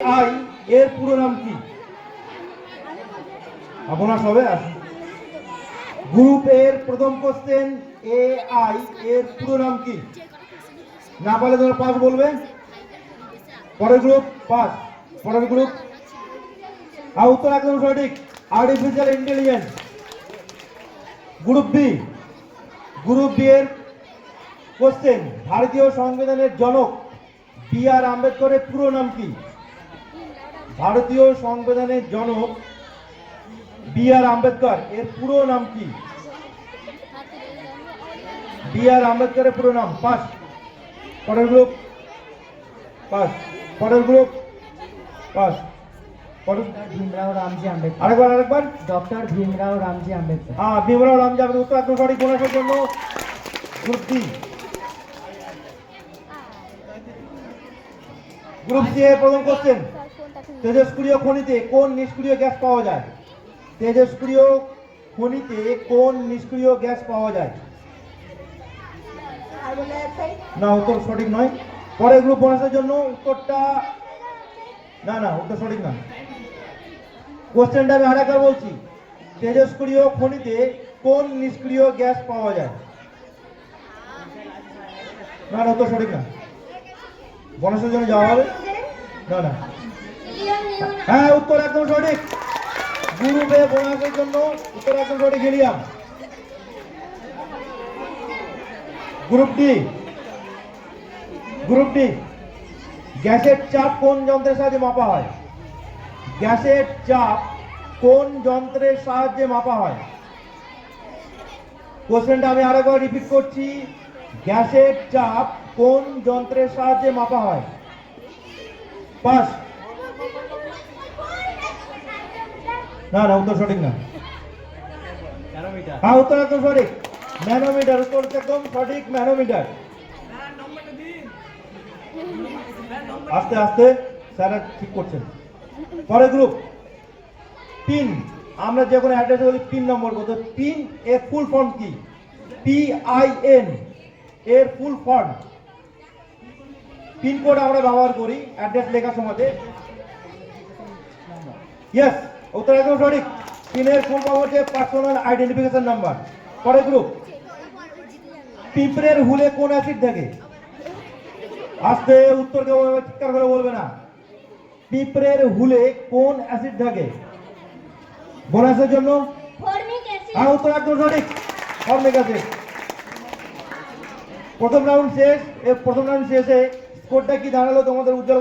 I, এর পুরো নাম কি? আপনার সবে আসুন। গ্রুপ এর প্রথম কোশ্চেন এ, আই, এর পুরো নাম কি? না পারলে তোমরা পাস বলবে। পরের গ্রুপ পাস। পরের গ্রুপ হ্যাঁ উত্তর একদম সঠিক। Artificial intelligence group B group B এর কোশ্চেন ভারতীয় সংবিধানের জনক বি আর আম্বেদকরের পুরো নাম কি? ভারতীয় সংবিধানের জনক বি আর আম্বেদকর। এর পুরো নাম কি? বি আর আম্বেদকরের পুরো নাম। পাস। পরের গ্রুপ। পাস। পরের গ্রুপ। পাস। ভীমরাও রামজি আরেকবার ডক্টর রামজি আম্বেদকর। হ্যাঁ রামজি জন্য গ্রুপ প্রথম করছেন তেজস্ক্রিয় খনিতে কোন নিষ্ক্রিয় গ্যাস পাওয়া যায়? তেজস্ক্রিয় খনিতে কোন নিষ্ক্রিয় গ্যাস পাওয়া যায়? না, উত্তর সঠিক নয়। পরের গ্রুপ বোনাসের জন্য উত্তরটা না না, উত্তর সঠিক না কোশ্চেনটা আমি আরেকবার বলছি, তেজস্ক্রিয় খনিতে কোন নিষ্ক্রিয় গ্যাস পাওয়া যায়? না না, উত্তর সঠিক না বোনাসের জন্য যাওয়া হবে? না না। হ্যাঁ উত্তর একদম সঠিক। গ্রুপে বোনাসের জন্য উত্তর একদম সঠিক, helium. Group D. Group D. গ্যাসের চাপ কোন যন্ত্রের সাহায্যে মাপা হয়? গ্যাসের চাপ কোন যন্ত্রের সাহায্যে মাপা হয়? কোশ্চেনটা আমি আরেকবার রিপিট করছি। গ্যাসের চাপ কোন যন্ত্রের সাহায্যে মাপা হয়? পাস না না, উত্তর সঠিক না। হ্যাঁ উত্তর একদম সঠিক। ম্যানোমিটার, উত্তর একদম সঠিক ম্যানোমিটার। আস্তে আস্তে স্যার ঠিক করছেন। পরের গ্রুপ পিন আমরা যে কোনো অ্যাড্রেস বলি পিন নম্বর কত পিন এর ফুল ফর্ম কি? পি আই এন এর ফুল ফর্ম পিনকোড আমরা ব্যবহার করি অ্যাড্রেস লেখার সময়। ইয়েস উত্তর একদম সঠিক। পিনের ফুল হচ্ছে পার্সোনাল আইডেন্টিফিকেশন নাম্বার পরের গ্রুপ পিঁপড়ের হুলে কোন অ্যাসিড থাকে আস্তে উত্তর কেউ চিৎকার করে বলবে না। পিঁপড়ের হুলে কোন অ্যাসিড থাকে বোনাসের জন্য। হ্যাঁ উত্তর একদম সঠিক। ফর্মিক অ্যাসিড প্রথম রাউন্ড শেষ। প্রথম রাউন্ড শেষে স্কোরটা কি দাঁড়াল তোমাদের উজ্জ্বল